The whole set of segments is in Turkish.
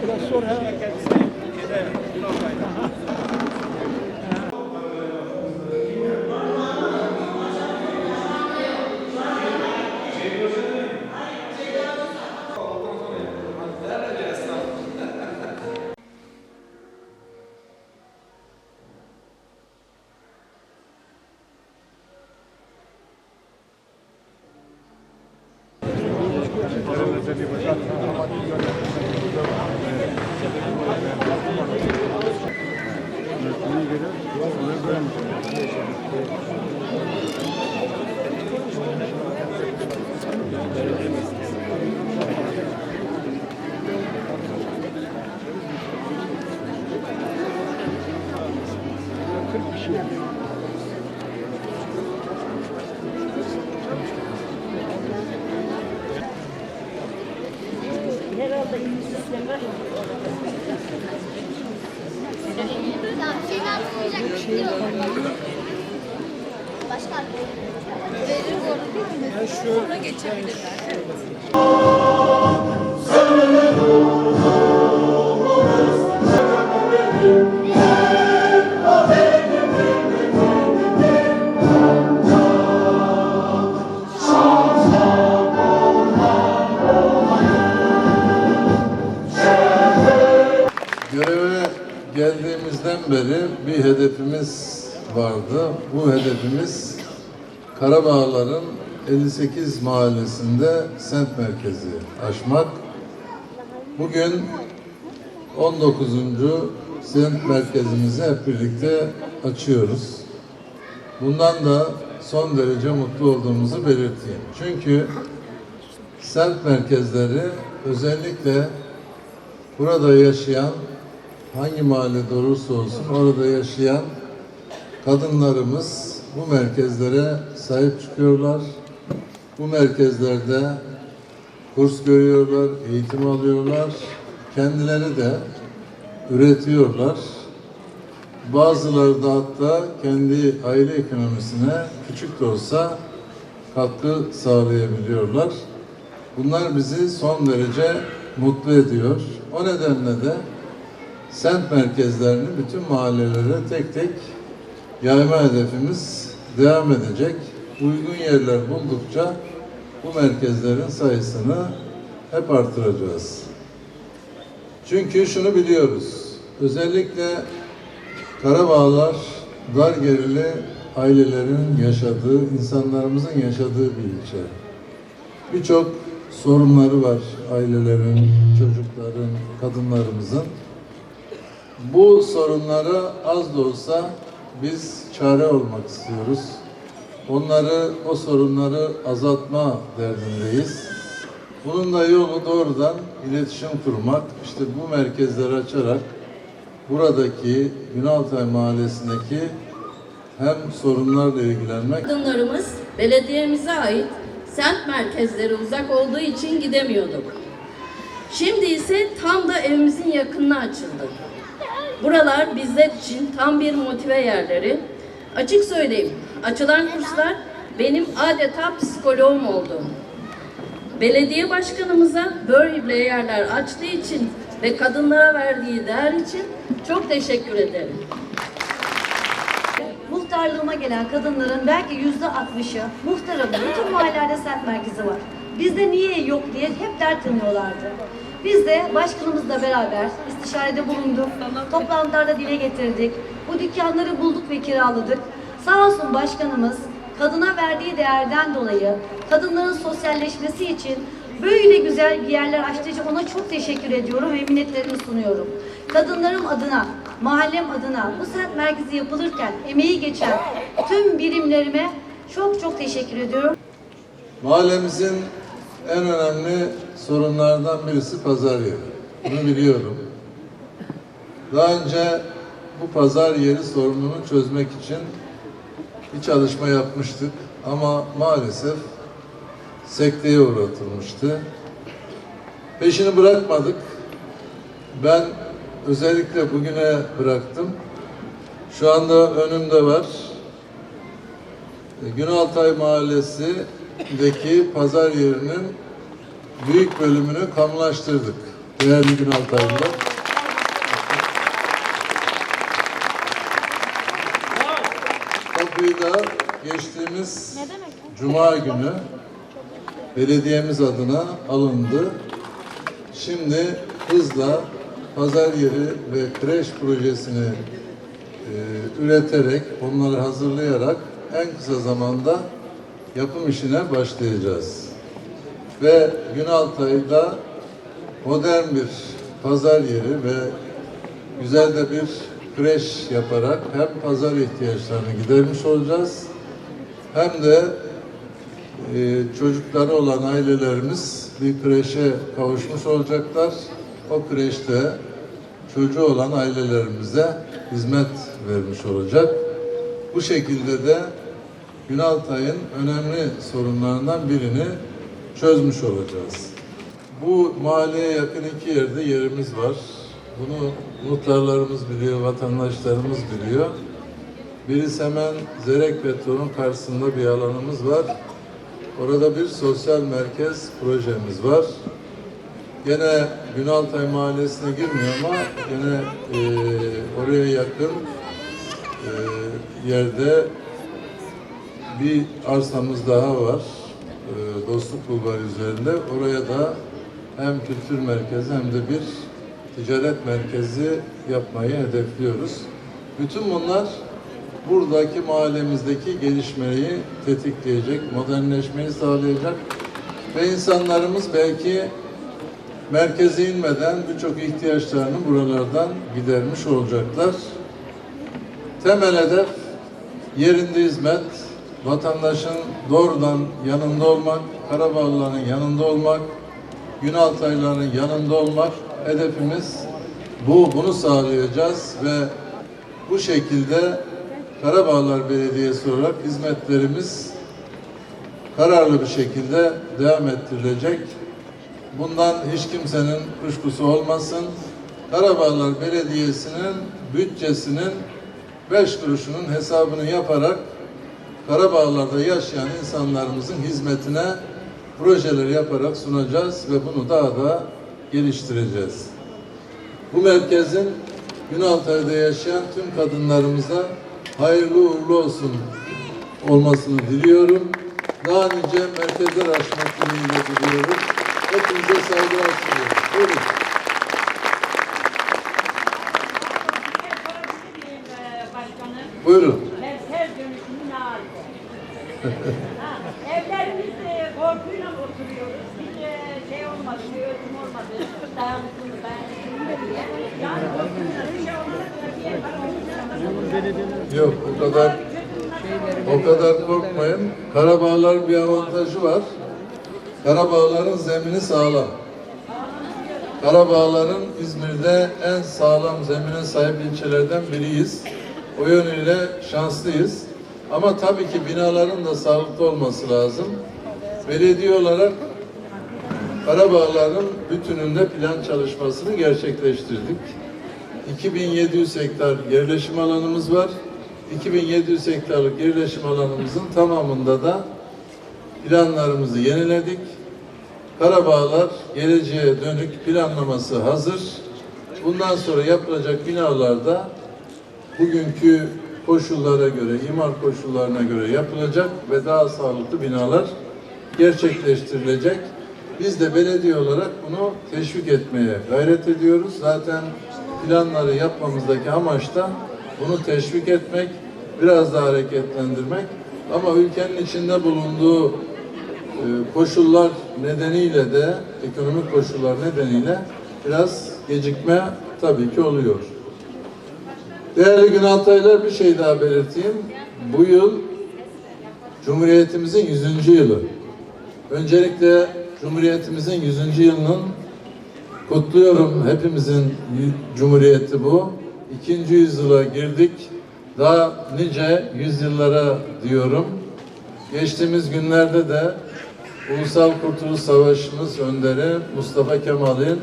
Şurası sonra. Biraz sor ha. Herhalde Göreve geldiğimizden beri bir hedefimiz vardı. Bu hedefimiz Karabağların 58 mahallesinde sent merkezi açmak. Bugün 19. sent merkezimizi hep birlikte açıyoruz. Bundan da son derece mutlu olduğumuzu belirteyim. Çünkü sent merkezleri özellikle burada yaşayan hangi mahallede olursa olsun orada yaşayan kadınlarımız bu merkezlere sahip çıkıyorlar. Bu merkezlerde kurs görüyorlar, eğitim alıyorlar. Kendileri de üretiyorlar. Bazıları da hatta kendi aile ekonomisine küçük de olsa katkı sağlayabiliyorlar. Bunlar bizi son derece mutlu ediyor. O nedenle de sent merkezlerini bütün mahallelere tek tek yayma hedefimiz devam edecek. Uygun yerler buldukça bu merkezlerin sayısını hep artıracağız. Çünkü şunu biliyoruz. Özellikle Karabağlar dar gelirli ailelerin yaşadığı, insanlarımızın yaşadığı bir ilçe. Birçok sorunları var ailelerin, çocukların, kadınlarımızın. Bu sorunlara az da olsa biz çare olmak istiyoruz. Onları, o sorunları azaltma derdindeyiz. Bunun da yolu doğrudan iletişim kurmak. İşte bu merkezleri açarak buradaki Günaltay Mahallesi'ndeki hem sorunlarla ilgilenmek Kadınlarımız belediyemize ait semt merkezleri uzak olduğu için gidemiyorduk. Şimdi ise tam da evimizin yakınına açıldı. Buralar bizler için tam bir motive yerleri. Açık söyleyeyim, açılan kurslar benim adeta psikoloğum oldu. Belediye başkanımıza böyle yerler açtığı için ve kadınlara verdiği değer için çok teşekkür ederim. Muhtarlığıma gelen kadınların belki yüzde altmışı muhtarım bütün mahallelerde semt merkezi var. Bizde niye yok diye hep dert yanıyorlardı. Biz de başkanımızla beraber istişarede bulunduk, toplantılarda dile getirdik. Bu dükkanları bulduk ve kiraladık. Sağ olsun başkanımız kadına verdiği değerden dolayı kadınların sosyalleşmesi için böyle güzel yerler açtığı için ona çok teşekkür ediyorum ve minnetlerimi sunuyorum. Kadınlarım adına, mahallem adına bu semt merkezi yapılırken emeği geçen tüm birimlerime çok çok teşekkür ediyorum. Mahallemizin en önemli sorunlardan birisi pazar yeri. Bunu biliyorum. Daha önce bu pazar yeri sorununu çözmek için bir çalışma yapmıştık ama maalesef sekteye uğratılmıştı. Peşini bırakmadık. Ben özellikle bugüne bıraktım. Şu anda önümde var. Günaltay Mahallesi'ndeki pazar yerinin büyük bölümünü kamulaştırdık. Değerli Günaltaylılar. Kapıyı da geçtiğimiz Cuma günü belediyemiz adına alındı. Şimdi hızla pazar yeri ve kreş projesini e, üreterek, onları hazırlayarak en kısa zamanda yapım işine başlayacağız. Ve Günaltay'da modern bir pazar yeri ve güzel de bir kreş yaparak hem pazar ihtiyaçlarını gidermiş olacağız hem de e, çocukları olan ailelerimiz bir kreşe kavuşmuş olacaklar. O kreşte çocuğu olan ailelerimize hizmet vermiş olacak. Bu şekilde de Günaltay'ın önemli sorunlarından birini çözmüş olacağız. Bu mahalleye yakın iki yerde yerimiz var. Bunu muhtarlarımız biliyor, vatandaşlarımız biliyor. Birisi hemen Zerek Beton'un karşısında bir alanımız var. Orada bir sosyal merkez projemiz var. Gene Günaltay Mahallesi'ne girmiyor ama gene e, oraya yakın e, yerde bir arsamız daha var. E, Dostluk Bulvarı üzerinde. Oraya da hem kültür merkezi hem de bir ticaret merkezi yapmayı hedefliyoruz. Bütün bunlar buradaki mahallemizdeki gelişmeyi tetikleyecek, modernleşmeyi sağlayacak ve insanlarımız belki merkeze inmeden birçok ihtiyaçlarını buralardan gidermiş olacaklar. Temel hedef yerinde hizmet, vatandaşın doğrudan yanında olmak, Karabağlıların yanında olmak, Günaltayların yanında olmak hedefimiz bu. Bunu sağlayacağız ve bu şekilde Karabağlar Belediyesi olarak hizmetlerimiz kararlı bir şekilde devam ettirilecek. Bundan hiç kimsenin kuşkusu olmasın. Karabağlar Belediyesi'nin bütçesinin beş kuruşunun hesabını yaparak Karabağlar'da yaşayan insanlarımızın hizmetine projeler yaparak sunacağız ve bunu daha da geliştireceğiz. Bu merkezin Günaltay'da yaşayan tüm kadınlarımıza hayırlı uğurlu olsun olmasını diliyorum. Daha nice merkezler açmak dileğiyle diliyorum. Hepinize saygılar sunuyorum. Buyurun. Buyurun. Ha, Evlerimizde korkuyla oturuyoruz. Hiç e, şey olmadı, bir ölçüm olmadı. Dayanıklılık, dayanıklılık diye. Yani korkuyla bir şey olmadı. Var, Yok o kadar o kadar korkmayın. Karabağların bir avantajı var. Karabağların zemini sağlam. Karabağların İzmir'de en sağlam zemine sahip ilçelerden biriyiz. O yönüyle şanslıyız. Ama tabii ki binaların da sağlıklı olması lazım. Belediye olarak Karabağların bütününde plan çalışmasını gerçekleştirdik. 2700 hektar yerleşim alanımız var. 2700 hektarlık yerleşim alanımızın tamamında da planlarımızı yeniledik. Karabağlar geleceğe dönük planlaması hazır. Bundan sonra yapılacak binalarda bugünkü koşullara göre, imar koşullarına göre yapılacak ve daha sağlıklı binalar gerçekleştirilecek. Biz de belediye olarak bunu teşvik etmeye gayret ediyoruz. Zaten planları yapmamızdaki amaç da bunu teşvik etmek, biraz daha hareketlendirmek. Ama ülkenin içinde bulunduğu e, koşullar nedeniyle de, ekonomik koşullar nedeniyle biraz gecikme tabii ki oluyor. Değerli Günaltaylar bir şey daha belirteyim. Bu yıl Cumhuriyetimizin 100. yılı. Öncelikle Cumhuriyetimizin 100. yılının kutluyorum. Hepimizin cumhuriyeti bu. İkinci yüzyıla girdik. Daha nice yüzyıllara diyorum. Geçtiğimiz günlerde de Ulusal Kurtuluş Savaşımız önderi Mustafa Kemal'in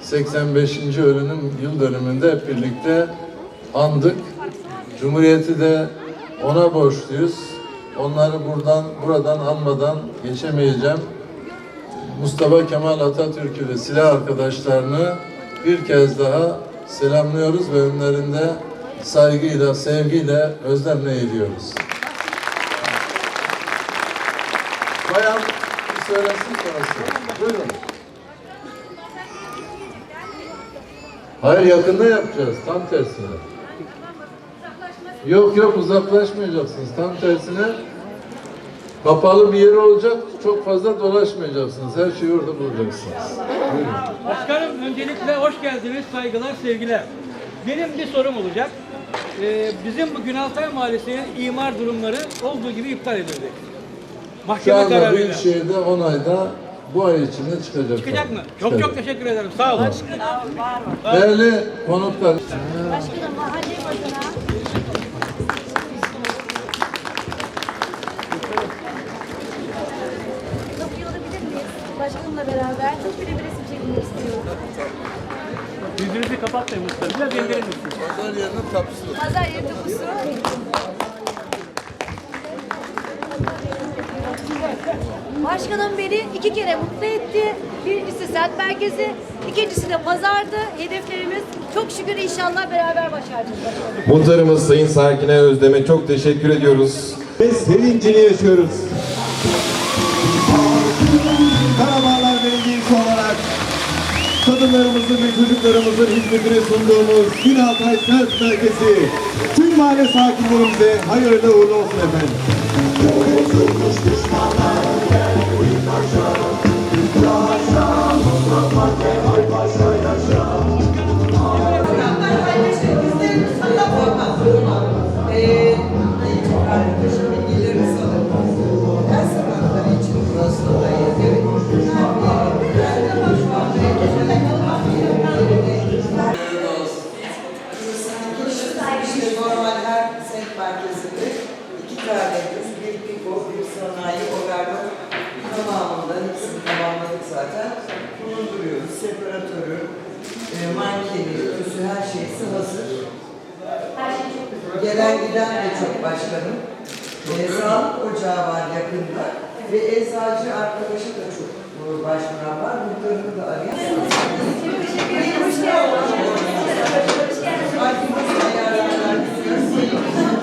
85. ölünüm yıl dönümünde hep birlikte andık. Cumhuriyeti de ona borçluyuz. Onları buradan buradan anmadan geçemeyeceğim. Mustafa Kemal Atatürk'ü ve silah arkadaşlarını bir kez daha selamlıyoruz ve önlerinde saygıyla, sevgiyle, özlemle eğiliyoruz. Bayan bir söylesin sonrası. Buyurun. Hayır yakında yapacağız. Tam tersine. Yok yok uzaklaşmayacaksınız. Tam tersine kapalı bir yer olacak. Çok fazla dolaşmayacaksınız. Her şeyi orada bulacaksınız. Buyurun. Başkanım öncelikle hoş geldiniz, saygılar, sevgiler. Benim bir sorum olacak. Ee, bizim bu Günaltay Mahallesi'nin imar durumları olduğu gibi iptal edildi. Şu Mahkeme anda kararıyla. Büyükşehir'de 10 ayda bu ay içinde çıkacak. Çıkacak mı? Çok çok Çıkacak. teşekkür ederim. Sağ olun. Değerli konuklar, Başkanım mahalle adına Başkanımla beraber çok bile bir resim çekmek istiyorum. Yüzünüzü kapatmayın Mustafa. Biraz indirin lütfen. pazar yerinin tapusu. Pazar yeri tapusu. Başkanım beni iki kere mutlu etti. Birincisi sent merkezi, ikincisi de pazardı. Hedeflerimiz çok şükür inşallah beraber başaracağız. Muhtarımız Sayın Sakine Özlem'e çok teşekkür ediyoruz. ve sevincini yaşıyoruz. Olarak kadınlarımızın ve çocuklarımızın hizmetine sunduğumuz Günaltay Sent Merkezi tüm mahalle sakinlerimize hayırlı uğurlu olsun efendim. İşte Gelen giden de çok başkanım. Ee, sağlık ocağı var yakında ve eczacı arkadaşı da çok başvuran var. Muhtarını da arayan. Hoş geldiniz. Hoş geldiniz.